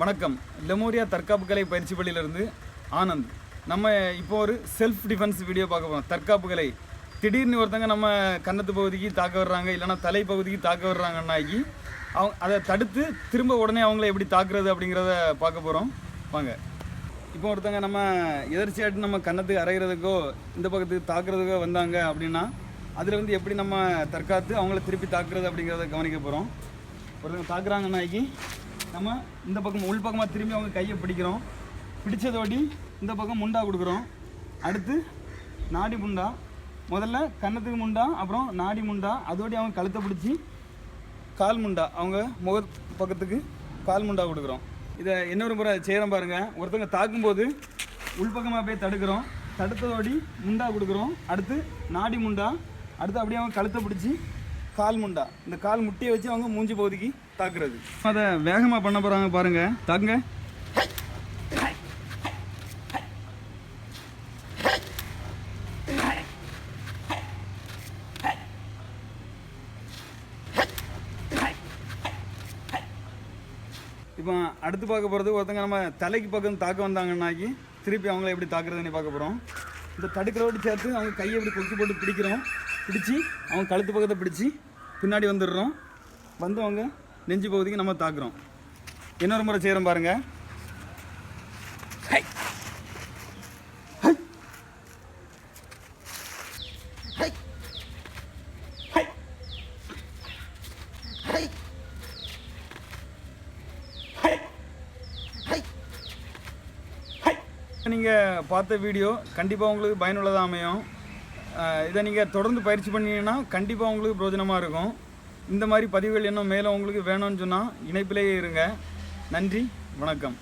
வணக்கம். லெமோரியா தற்காப்பு கலை பயிற்சி பள்ளியிலிருந்து ஆனந்த். நம்ம இப்போ ஒரு செல்ஃப் டிஃபென்ஸ் வீடியோ பார்க்க போகிறோம் தற்காப்பு கலை திடீர்னு ஒருத்தங்க நம்ம கன்னத்து பகுதிக்கு தாக்க வர்றாங்க இல்லைன்னா தலைப்பகுதிக்கு தாக்க வர்றாங்கன்னாக்கி அவங்க அதை தடுத்து திரும்ப உடனே அவங்கள எப்படி தாக்குறது அப்படிங்கிறத பார்க்க போகிறோம் வாங்க. இப்போ ஒருத்தங்க நம்ம எதிர்ச்சியாட்டு நம்ம கன்னத்துக்கு அரைகிறதுக்கோ இந்த பக்கத்துக்கு தாக்குறதுக்கோ வந்தாங்க அப்படின்னா அதில் வந்து எப்படி நம்ம தற்காத்து அவங்கள திருப்பி தாக்குறது அப்படிங்கிறத கவனிக்க போகிறோம் ஒருத்தங்க தாக்குறாங்கன்னாக்கி நம்ம இந்த பக்கம் உள் பக்கமாக திரும்பி அவங்க கையை பிடிக்கிறோம். பிடிச்சதோடி இந்த பக்கம் முண்டா கொடுக்குறோம். அடுத்து நாடி முண்டா. முதல்ல கன்னத்துக்கு முண்டா அப்புறம் நாடி முண்டா. அதோடி அவங்க கழுத்தை பிடிச்சி கால் முண்டா. அவங்க முக பக்கத்துக்கு கால் முண்டா கொடுக்குறோம். இதை இன்னொரு முறை செய்கிறோம் பாருங்கள் ஒருத்தங்க தாக்கும்போது உள்பக்கமாக போய் தடுக்கிறோம். தடுத்ததோடி முண்டா கொடுக்குறோம். அடுத்து நாடி முண்டா. அடுத்து அப்படியே அவங்க கழுத்தை பிடிச்சி கால் முண்டா. இந்த கால் முட்டியை வச்சு அவங்க மூஞ்சி பகுதிக்கு தாக்குறது. அதை வேகமாக பண்ண போகிறாங்க பாருங்கள் தாக்குங்க. இப்போ அடுத்து பார்க்க போகிறது ஒருத்தங்க நம்ம தலைக்கு பக்கம் தாக்க வந்தாங்கன்னாக்கி திருப்பி அவங்கள எப்படி தாக்குறதுன்னு பார்க்க போகிறோம் இந்த தடுக்கிறோடு சேர்த்து அவங்க கையை எப்படி கொக்கி போட்டு பிடிக்கிறோம். பிடிச்சி அவங்க கழுத்து பக்கத்தை பிடிச்சி பின்னாடி வந்துடுறோம். வந்தவங்க நெஞ்சு பகுதிக்கு நம்ம தாக்குறோம். இன்னொரு முறை செய்கிறோம் பாருங்கள் நீங்கள் பார்த்த வீடியோ கண்டிப்பாக உங்களுக்கு பயனுள்ளதாக அமையும். இதை நீங்கள் தொடர்ந்து பயிற்சி பண்ணீங்கன்னா கண்டிப்பாக உங்களுக்கு பிரயோஜனமாக இருக்கும். இந்த மாதிரி பதிவுகள் இன்னும் மேலே உங்களுக்கு வேணும்னு சொன்னால் இணைப்பிலேயே இருங்க. நன்றி வணக்கம்.